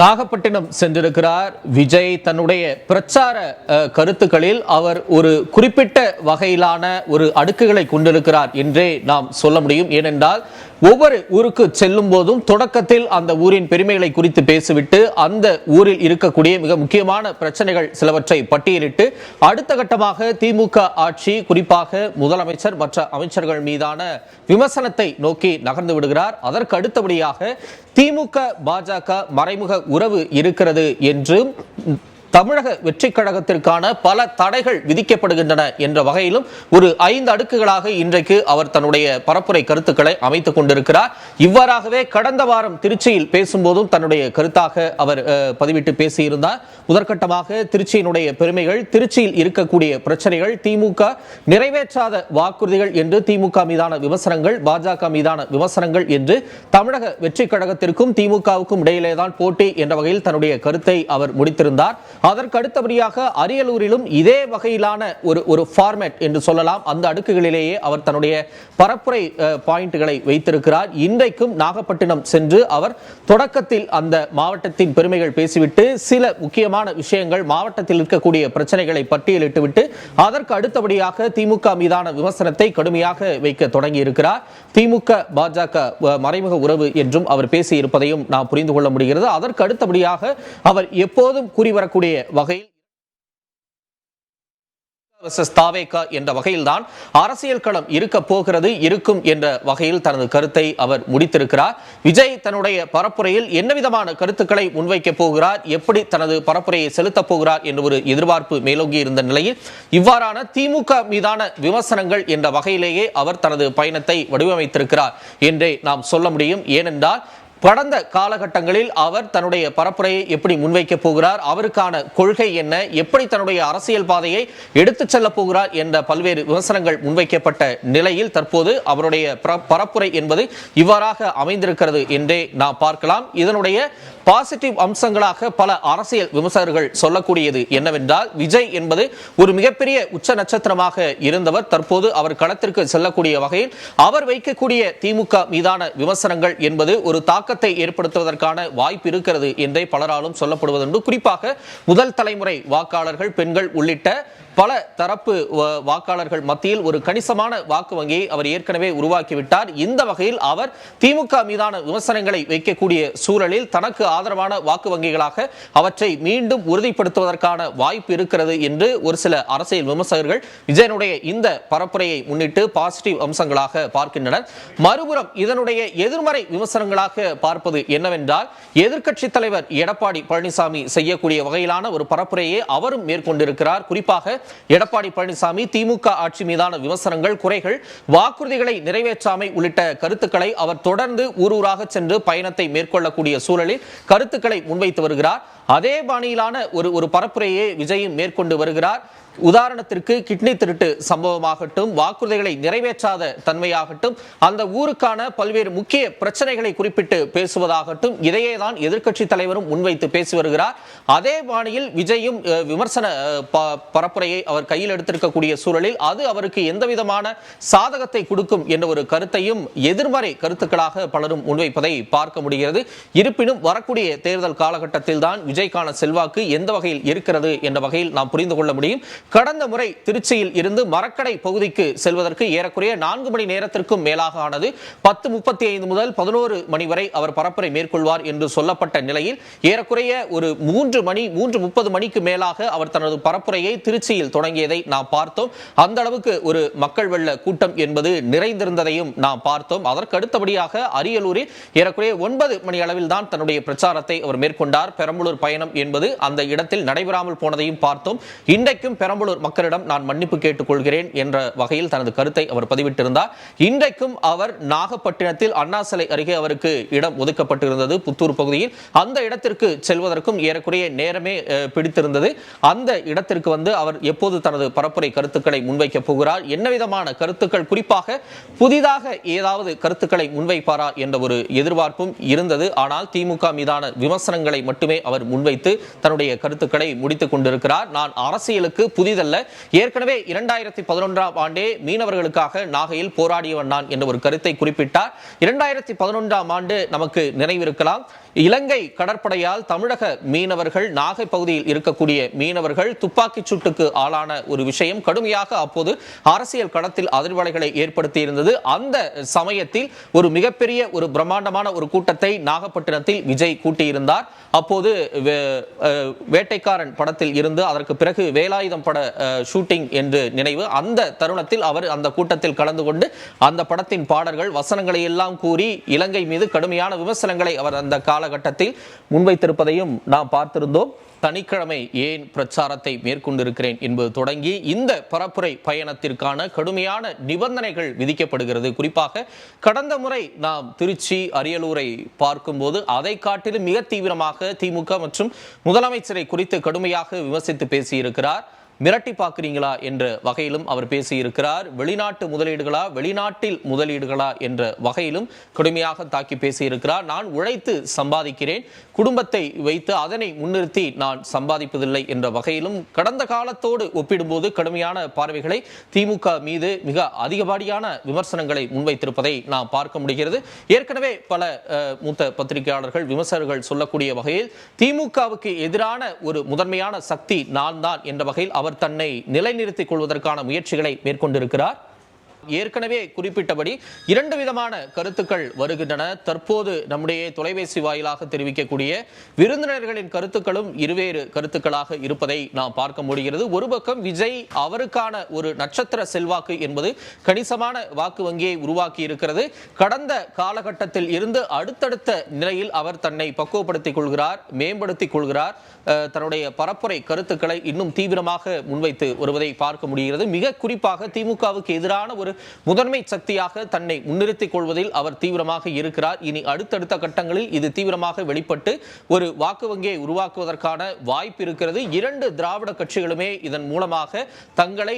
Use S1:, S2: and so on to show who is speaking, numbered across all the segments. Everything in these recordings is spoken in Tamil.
S1: நாகப்பட்டினம் சென்றிருக்கிறார். விஜய் தன்னுடைய பிரச்சார கருத்துக்களில் அவர் ஒரு குறிப்பிட்ட வகையிலான ஒரு அடுக்குகளை கொண்டிருக்கிறார் என்றே நாம் சொல்ல முடியும். ஏனென்றால் ஒவ்வொரு ஊருக்கு செல்லும் போதும் தொடக்கத்தில் அந்த ஊரின் பெருமைகளை குறித்து பேசிவிட்டு அந்த ஊரில் இருக்கக்கூடிய மிக முக்கியமான பிரச்சனைகள் சிலவற்றை பட்டியலிட்டு அடுத்த கட்டமாக திமுக ஆட்சி குறிப்பாக முதலமைச்சர் மற்ற அமைச்சர்கள் மீதான விமர்சனத்தை நோக்கி நகர்ந்து விடுகிறார். அதற்கு அடுத்தபடியாக திமுக பாஜக மறைமுக உறவு இருக்கிறது என்றும் தமிழக வெற்றி கழகத்திற்கான பல தடைகள் விதிக்கப்படுகின்றன என்ற வகையிலும் ஒரு ஐந்து அடுக்குகளாக இன்றைக்கு அவர் தன்னுடைய பரப்புரை கருத்துக்களை அமைத்துக் கொண்டிருக்கிறார். இவ்வாறாகவே கடந்த வாரம் திருச்சியில் பேசும்போதும் தன்னுடைய கருத்தாக அவர் பதிவிட்டு பேசியிருந்தார். முதற்கட்டமாக திருச்சியினுடைய பெருமைகள் திருச்சியில் இருக்கக்கூடிய பிரச்சனைகள் திமுக நிறைவேற்றாத வாக்குறுதிகள் என்று திமுக மீதான விமர்சனங்கள் பாஜக மீதான விமர்சனங்கள் என்று தமிழக வெற்றி கழகத்திற்கும் திமுகவுக்கும் இடையிலேதான் போட்டி என்ற வகையில் தன்னுடைய கருத்தை அவர் முடித்திருந்தார். அதற்கு அடுத்தபடியாக அரியலூரிலும் இதே வகையிலான ஒரு ஒரு ஃபார்மேட் என்று சொல்லலாம். அந்த அடுக்குகளிலேயே அவர் தன்னுடைய பரப்புரை பாயிண்ட்களை வைத்திருக்கிறார். இன்றைக்கும் நாகப்பட்டினம் சென்று அவர் தொடக்கத்தில் அந்த மாவட்டத்தின் பெருமைகள் பேசிவிட்டு சில முக்கியமான விஷயங்கள் மாவட்டத்தில் இருக்கக்கூடிய பிரச்சனைகளை பட்டியலிட்டுவிட்டு அதற்கு அடுத்தபடியாக திமுக மீதான விமர்சனத்தை கடுமையாக வைக்க தொடங்கி இருக்கிறார் திமுக பாஜக மறைமுக உறவு என்றும் அவர் பேசியிருப்பதையும் நாம் புரிந்து கொள்ள முடிகிறது. அதற்கு அடுத்தபடியாக அவர் எப்போதும் கூறி வரக்கூடிய வகையில் தாவேகா என்ற வகையில்தான் அரசியல் களம் இருக்க போகிறது இருக்கும் என்ற வகையில் தனது கருத்தை அவர் முடித்திருக்கிறார். விஜய் தன்னுடைய பரப்புரையில் என்ன விதமான கருத்துக்களை முன்வைக்க போகிறார் எப்படி தனது பரப்புரையை செலுத்தப் போகிறார் என்ற ஒரு எதிர்பார்ப்பு மேலோங்கி இருந்த நிலையில் இவ்வாறான திமுக மீதான விமர்சனங்கள் என்ற வகையிலேயே அவர் தனது பயணத்தை வடிவமைத்திருக்கிறார் என்றே நாம் சொல்ல முடியும். ஏனென்றால் கடந்த காலகட்டங்களில் அவர் தன்னுடைய பரப்புரையை எப்படி முன்வைக்க போகிறார் அவருக்கான கொள்கை என்ன எப்படி தன்னுடைய அரசியல் பாதையை எடுத்துச் செல்ல போகிறார் என்ற பல்வேறு விமர்சனங்கள் முன்வைக்கப்பட்ட நிலையில் தற்போது அவருடைய பர- பரப்புரை என்பது இவ்வாறாக அமைந்திருக்கிறது என்றே நாம் பார்க்கலாம். இதனுடைய பாசிட்டிவ் அம்சங்களாக பல அரசியல் விமர்சகர்கள் சொல்லக்கூடியது என்னவென்றால் விஜய் என்பது ஒரு மிகப்பெரிய உச்ச நட்சத்திரமாக இருந்தவர். தற்போது அவர் களத்திற்கு செல்லக்கூடிய வகையில் அவர் வைக்கக்கூடிய திமுக மீதான விமர்சனங்கள் என்பது ஒரு தாக்கத்தை ஏற்படுத்துவதற்கான வாய்ப்பு இருக்கிறது என்றே பலராலும் சொல்லப்படுவதுண்டு. குறிப்பாக முதல் தலைமுறை வாக்காளர்கள் பெண்கள் உள்ளிட்ட பல தரப்பு வ- வாக்காளர்கள் மத்தியில் ஒரு கணிசமான வாக்கு வங்கியை அவர் ஏற்கனவே உருவாக்கிவிட்டார். இந்த வகையில் அவர் திமுக மீதான விமர்சனங்களை வைக்கக்கூடிய சூழலில் தனக்கு ஆதரவான வாக்கு வங்கிகளாக அவற்றை மீண்டும் உறுதிப்படுத்துவதற்கான வாய்ப்பு இருக்கிறது என்று ஒரு சில அரசியல் விமர்சகர்கள் விஜயனுடைய இந்த பரப்புரையை முன்னிட்டு பாசிட்டிவ் அம்சங்களாக பார்க்கின்றனர். மறுபுறம் இதனுடைய எதிர்மறை விமர்சனங்களாக பார்ப்பது என்னவென்றால் எதிர்க்கட்சி தலைவர் எடப்பாடி பழனிசாமி செய்யக்கூடிய வகையிலான ஒரு பரப்புரையை அவரும் மேற்கொண்டிருக்கிறார். குறிப்பாக எடப்பாடி பழனிசாமி திமுக ஆட்சி மீதான விமர்சனங்கள் குறைகள் வாக்குறுதிகளை நிறைவேற்றாமை உள்ளிட்ட கருத்துக்களை அவர் தொடர்ந்து ஊர் ஊராக சென்று பயணத்தை மேற்கொள்ளக்கூடிய சூழலில் கருத்துக்களை முன்வைத்து வருகிறார். அதே பாணியிலான ஒரு ஒரு பரப்புரையை விஜயும் மேற்கொண்டு வருகிறார். உதாரணத்திற்கு கிட்னி திருட்டு சம்பவமாகட்டும் வாக்குறுதிகளை நிறைவேற்றாத தன்மையாகட்டும் அந்த ஊருக்கான பல்வேறு முக்கிய பிரச்சனைகளை குறிப்பிட்டு பேசுவதாகட்டும் இதையே தான் எதிர்க்கட்சி தலைவரும் முன்வைத்து பேசி வருகிறார். அதே பாணியில் விஜயும் விமர்சன பரப்புரையை அவர் கையில் எடுத்திருக்கக்கூடிய சூழலில் அது அவருக்கு எந்த விதமான சாதகத்தை கொடுக்கும் என்ற ஒரு கருத்தையும் எதிர்மறை கருத்துக்களாக பலரும் முன்வைப்பதை பார்க்க முடிகிறது. இருப்பினும் வரக்கூடிய தேர்தல் காலகட்டத்தில் தான் விஜய்க்கான செல்வாக்கு எந்த வகையில் இருக்கிறது என்ற வகையில் நாம் புரிந்து கொள்ள முடியும். கடந்த முறை திருச்சியில் இருந்து மரக்கடை பகுதிக்கு செல்வதற்கு ஏறக்குறைய நான்கு மணி நேரத்திற்கும் மேலாக ஆனது. பத்து முப்பத்தி ஐந்து முதல் பதினோரு மணி வரை அவர் பரப்புரை மேற்கொள்வார் என்று சொல்லப்பட்ட நிலையில் ஏறக்குறைய ஒரு மூன்று மணி மூன்று முப்பது மணிக்கு மேலாக அவர் தனது பரப்புரையை திருச்சியில் தொடங்கியதை நாம் பார்த்தோம். அந்த அளவுக்கு ஒரு மக்கள் வெள்ள கூட்டம் என்பது நிறைந்திருந்ததையும் நாம் பார்த்தோம். அதற்கு அடுத்தபடியாக அரியலூரில் ஏறக்குறைய ஒன்பது மணி அளவில் தான் தன்னுடைய பிரச்சாரத்தை அவர் மேற்கொண்டார். பெரம்பலூர் பயணம் என்பது அந்த இடத்தில் நடைபெறாமல் போனதையும் பார்த்தோம். இன்றைக்கும் பெரம்பலூர் மக்களிடம் நான் மன்னிப்பு கேட்டுக்கொள்கிறேன் என்ற வகையில் தனது கருத்தை அவர் பதிவிட்டிருந்தார். இன்றைக்கும் அவர் நாகப்பட்டினத்தில் அண்ணா சிலை அருகே அவருக்கு இடம் ஒதுக்கப்பட்டிருந்தது புத்தூர் பகுதியில். அந்த இடத்திற்கு செல்வதற்கும் ஏறக்குறைய நேரமே பிடித்திருந்தது. அந்த இடத்திற்கு வந்து அவர் எப்போது தனது பரப்புரை கருத்துக்களை முன்வைக்க போகிறார்? என்ன விதமான கருத்துக்கள்? குறிப்பாக புதிதாக ஏதாவது கருத்துக்களை முன்வைப்பாரா என்ற ஒரு எதிர்பார்ப்பும் இருந்தது. ஆனால் திமுக மீதான விமர்சனங்களை மட்டுமே அவர் முன்வைத்து தன்னுடைய கருத்துக்களை முடித்துக் கொண்டிருக்கிறார். நான் அரசியலுக்கு புதிதல்ல. ஏற்கனவே இரண்டாயிரத்தி பதினொன்றாம் ஆண்டே மீனவர்களுக்காக நாகையில் போராடியவன் நான் என்ற ஒரு கருத்தை குறிப்பிட்டார். இரண்டாயிரத்தி பதினொன்றாம் ஆண்டு நமக்கு நினைவிருக்கலாம். இலங்கை கடற்படையால் தமிழக மீனவர்கள் நாகை பகுதியில் இருக்கக்கூடிய மீனவர்கள் துப்பாக்கி சூட்டுக்கு ஆளான ஒரு விஷயம். கடுமையாக அப்போது அரசியல் களத்தில் அதிர்வலைகளை ஏற்படுத்தி இருந்தது அந்த சமயத்தில் ஒரு மிகப்பெரிய ஒரு பிரம்மாண்டமான ஒரு கூட்டத்தை நாகப்பட்டினத்தில் விஜய் கூட்டியிருந்தார். அப்போது வேட்டைக்காரன் படத்தில் இருந்து அதற்கு பிறகு வேலாயுதம் பட ஷூட்டிங் என்று நினைவு. அந்த தருணத்தில் அவர் அந்த கூட்டத்தில் கலந்து கொண்டு அந்த படத்தின் பாடல்கள் வசனங்களை எல்லாம் கூறி இலங்கை மீது கடுமையான விமர்சனங்களை அவர் அந்த காலகட்டத்தில் முன்வைத்திருப்பதையும் நாம் பார்த்திருந்தோம். தனிக்கிழமை ஏன் பிரச்சாரத்தை மேற்கொண்டிருக்கிறேன் என்பது தொடங்கி இந்த பரப்புரை பயணத்திற்கான கடுமையான நிபந்தனைகள் விதிக்கப்படுகிறது. குறிப்பாக கடந்த முறை நாம் திருச்சி அரியலூரை பார்க்கும்போது அதை காட்டிலும் மிக தீவிரமாக திமுக மற்றும் முதலமைச்சரை குறித்து கடுமையாக விமர்சித்து பேசியிருக்கிறார். மிரட்டி பார்க்குறீங்களா என்ற வகையிலும் அவர் பேசியிருக்கிறார். வெளிநாட்டு முதலீடுகளா வெளிநாட்டில் முதலீடுகளா என்ற வகையிலும் கடுமையாக தாக்கி பேசியிருக்கிறார். நான் உழைத்து சம்பாதிக்கிறேன் குடும்பத்தை வைத்து அதனை முன்னிறுத்தி நான் சம்பாதிப்பதில்லை என்ற வகையிலும் கடந்த காலத்தோடு ஒப்பிடும்போது கடுமையான பார்வைகளை திமுக மீது மிக அதிகப்படியான விமர்சனங்களை முன்வைத்திருப்பதை நாம் பார்க்க முடிகிறது. ஏற்கனவே பல மூத்த பத்திரிகையாளர்கள் விமர்சகர்கள் சொல்லக்கூடிய வகையில் திமுகவுக்கு எதிரான ஒரு முதன்மையான சக்தி நான் தான் என்ற வகையில் அவர் தன்னை நிலைநிறுத்திக் கொள்வதற்கான முயற்சிகளை மேற்கொண்டிருக்கிறார். ஏற்கனவே குறிப்பிட்டபடி இரண்டு விதமான கருத்துக்கள் வருகின்றன. தற்போது நம்முடைய தொலைபேசி வாயிலாக தெரிவிக்கக்கூடிய விருந்தினர்களின் கருத்துக்களும் இருவேறு கருத்துக்களாக இருப்பதை நாம் பார்க்க முடிகிறது. ஒரு பக்கம் விஜய் அவருக்கான ஒரு நட்சத்திர செல்வாக்கு என்பது கணிசமான வாக்கு வங்கியை உருவாக்கி இருக்கிறது. கடந்த காலகட்டத்தில் இருந்து அடுத்தடுத்த நிலையில் அவர் தன்னை பக்குவப்படுத்திக் கொள்கிறார் மேம்படுத்திக் கொள்கிறார். தன்னுடைய பரப்புரை கருத்துக்களை இன்னும் தீவிரமாக முன்வைத்து வருவதை பார்க்க முடிகிறது. மிக குறிப்பாக திமுகவுக்கு எதிரான ஒரு முதன்மை சக்தியாக தன்னை முன்னிறுத்திக் கொள்வதில் அவர் தீவிரமாக இருக்கிறார். இனி அடுத்தடுத்த கட்டங்களில் இது தீவிரமாக வெளிப்பட்டு ஒரு வாக்கு வங்கியை உருவாக்குவதற்கான வாய்ப்பு இருக்கிறது. இரண்டு திராவிட கட்சிகளுமே இதன் மூலமாக தங்களை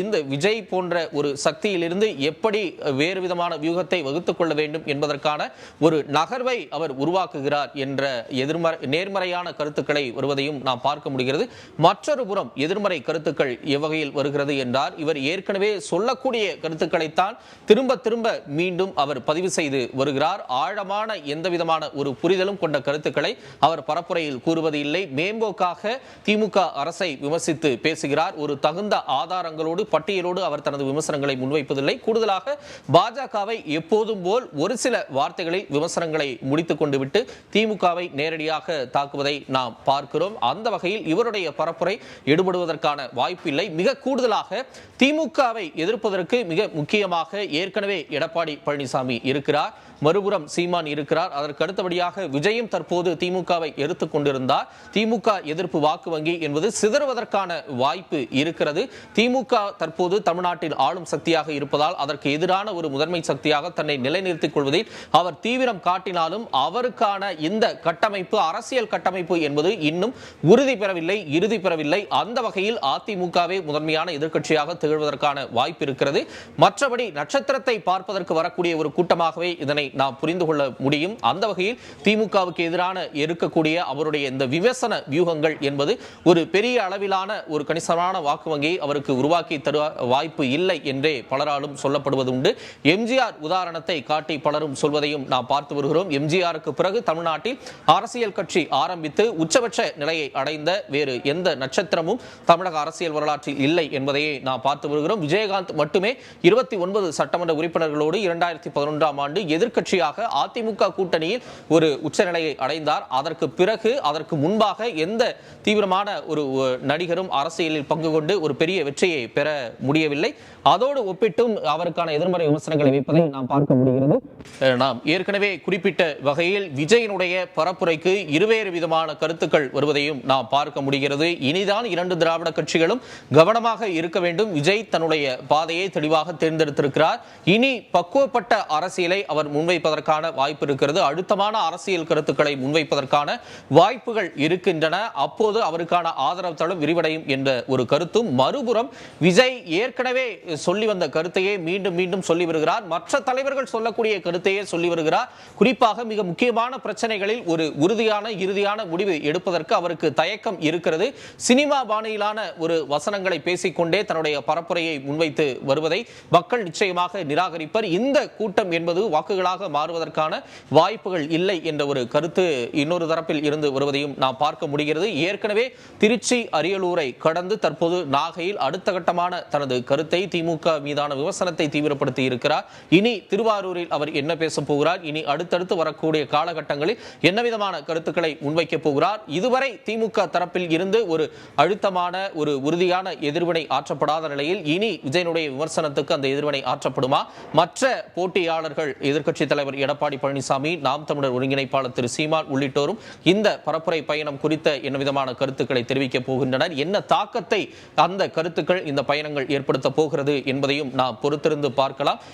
S1: இந்த விஜய் போன்ற ஒரு சக்தியிலிருந்து எப்படி வேறு விதமான வியூகத்தை வகுத்துக் கொள்ள வேண்டும் என்பதற்கான ஒரு நகர்வை அவர் உருவாக்குகிறார் என்ற எதிர்மறை நேர்மறையான கருத்துக்களை வருவதையும் நாம் பார்க்க முடிகிறது. மற்றொரு புறம் எதிர்மறை கருத்துக்கள் எவ்வகையில் வருகிறது என்றார் இவர் ஏற்கனவே சொல்லக்கூடிய கருத்துக்களைத்தான் திரும்ப திரும்ப மீண்டும் அவர் பதிவு செய்து வருகிறார். ஆழமான எந்த விதமான ஒரு புரிதலும் கொண்ட கருத்துக்களை அவர் பரப்புரையில் கூறுவது இல்லை. மேம்போக்காக திமுக அரசை விமர்சித்து பேசுகிறார். ஒரு தகுந்த ஆதாரங்களோடு பட்டியலோடு அவர் தனது விமர்சனங்களை முன்வைப்பதில்லை. கூடுதலாக பாஜகவை எப்போதும் போல் ஒரு சில வார்த்தைகளில் விமர்சனங்களை முடித்துக் கொண்டு விட்டு திமுகவை நேரடியாக தாக்குவதை நாம் பார்க்கிறோம். அந்த வகையில் இவருடைய பரப்புரை எடுபடுவதற்கான வாய்ப்பில்லை. மிக கூடுதலாக திமுகவை எதிர்ப்பதற்கு மிக முக்கியமாக ஏற்கனவே எடப்பாடி பழனிசாமி இருக்கிறார். மறுபுறம் சீமான் இருக்கிறார். அதற்கு அடுத்தபடியாக விஜயும் தற்போது திமுகவை எதிர்த்துக் கொண்டிருந்தார். திமுக எதிர்ப்பு வாக்கு வங்கி என்பது சிதறுவதற்கான வாய்ப்பு இருக்கிறது. திமுக தற்போது தமிழ்நாட்டில் ஆளும் சக்தியாக இருப்பதால் அதற்கு எதிரான ஒரு முதன்மை சக்தியாக தன்னை நிலைநிறுத்திக் கொள்வதில் அவர் தீவிரம் காட்டினாலும் அவருக்கான இந்த கட்டமைப்பு அரசியல் கட்டமைப்பு என்பது இன்னும் உறுதி பெறவில்லை இறுதி பெறவில்லை. அந்த வகையில் அதிமுகவே முதன்மையான எதிர்க்கட்சியாக திகழ்வதற்கான வாய்ப்பு இருக்கிறது. மற்றபடி நட்சத்திரத்தை பார்ப்பதற்கு வரக்கூடிய ஒரு கூட்டமாகவே இதனை நாம் புரிந்து கொள்ள முடியும். அந்த வகையில் திமுகவுக்கு எதிரான இருக்கக்கூடிய அவருடைய இந்த விமர்சன வியூகங்கள் என்பது ஒரு பெரிய அளவிலான ஒரு கணிசமான வாக்கு வங்கியை அவருக்கு உருவாக்கி தருவ வாய்ப்பு இல்லை என்றே பலராலும் சொல்லப்படுவது உண்டு எம்ஜிஆர் உதாரணத்தை காட்டி பலரும் சொல்வதையும் நாம் பார்த்து வருகிறோம். எம்ஜிஆருக்கு பிறகு தமிழ்நாட்டில் அரசியல் கட்சி ஆரம்பித்து உச்சபட்ச நிலையை அடைந்த வேறு எந்த நட்சத்திரமும் தமிழக அரசியல் வரலாற்றில் இல்லை என்பதையே நாம் பார்த்து வருகிறோம். விஜயகாந்த் மட்டுமே இருபத்தி ஒன்பது சட்டமன்ற உறுப்பினர்களோடு இரண்டாயிரத்தி பதினொன்றாம் ஆண்டு எதிர்கட்சியாக அதிமுக கூட்டணியில் ஒரு உச்சநிலையை அடைந்தார். அதற்கு பிறகு அதற்கு முன்பாக எந்த தீவிரமான ஒரு நடிகரும் அரசியலில் பங்கு கொண்டு ஒரு பெரிய வெற்றியை பெற முடியவில்லை. அதோடு ஒப்பிட்டும் அவருக்கான எதிர்மறை விமர்சனங்களை வைப்பதை நாம் பார்க்க முடிகிறது. நாம் ஏற்கனவே குறிப்பிட்ட வகையில் விஜயனுடைய பரப்புரைக்கு இருவேறு விதமான கருத்துக்கள் வருவதையும் நாம் பார்க்க முடிகிறது. இனிதான் இரண்டு திராவிட கட்சிகளும் கவனமாக இருக்க வேண்டும். விஜய் தன்னுடைய பாதையை தெளிவாக தேர்ந்தெடுத்திருக்கிறார். இனி பக்குவப்பட்ட அரசியலை அவர் முன் முன்வைப்பதற்கான வாய்ப்பு இருக்கிறது. அழுத்தமான அரசியல் கருத்துக்களை முன்வைப்பதற்கான வாய்ப்புகள் இருக்கின்றன. அப்போது அவருக்கான ஆதரவு தளம் விரிவடையும் என்ற ஒரு கருத்தும் மறுபுறம் விஜய் ஏற்கனவே சொல்லி வந்த கருத்தையே மீண்டும் மீண்டும் சொல்லி வருகிறார். மற்ற தலைவர்கள் சொல்லக்கூடிய கருத்தையே சொல்லி வருகிறார். குறிப்பாக மிக முக்கியமான பிரச்சனைகளில் ஒரு உறுதியான இறுதியான முடிவு எடுப்பதற்கு அவருக்கு தயக்கம் இருக்கிறது. சினிமா பாணியிலான ஒரு வசனங்களை பேசிக்கொண்டே தன்னுடைய பரப்புரையை முன்வைத்து வருவதை மக்கள் நிச்சயமாக நிராகரிப்பர். இந்த கூட்டம் என்பது வாக்குகளாக மாறுவதற்கான வாய்ப்புகள் இல்லை என்ற ஒரு கருத்து இன்னொரு தரப்பில் இருந்து வருவதையும் நாம் பார்க்க முடிகிறது. ஏற்கனவே திருச்சி அரியலூரை கடந்து தற்போது நாகையில் அடுத்த கட்டமான தனது கருத்தை திமுக மீதான விமர்சனத்தை தீவிரப்படுத்தி இருக்கிறார். இனி திருவாரூரில் அவர் என்ன பேச போகிறார்? இனி அடுத்தடுத்து வரக்கூடிய காலகட்டங்களில் என்ன விதமான கருத்துக்களை முன்வைக்க போகிறார்? இதுவரை திமுக தரப்பில் இருந்து ஒரு அழுத்தமான ஒரு உறுதியான எதிர்வினை ஆற்றப்படாத நிலையில் இனி விஜயனுடைய விமர்சனத்துக்கு அந்த எதிர்வினை ஆற்றப்படுமா? மற்ற போட்டியாளர்கள் எதிர்கட்சி கட்சித் தலைவர் எடப்பாடி பழனிசாமி நாம் தமிழர் ஒருங்கிணைப்பாளர் திரு சீமான் உள்ளிட்டோரும் இந்த பரப்புரை பயணம் குறித்த என்ன விதமான கருத்துக்களை தெரிவிக்கப் போகின்றனர்? என்ன தாக்கத்தை அந்த கருத்துக்கள் இந்த பயணங்கள் ஏற்படுத்த போகிறது என்பதையும் நாம் பொறுத்திருந்து பார்க்கலாம்.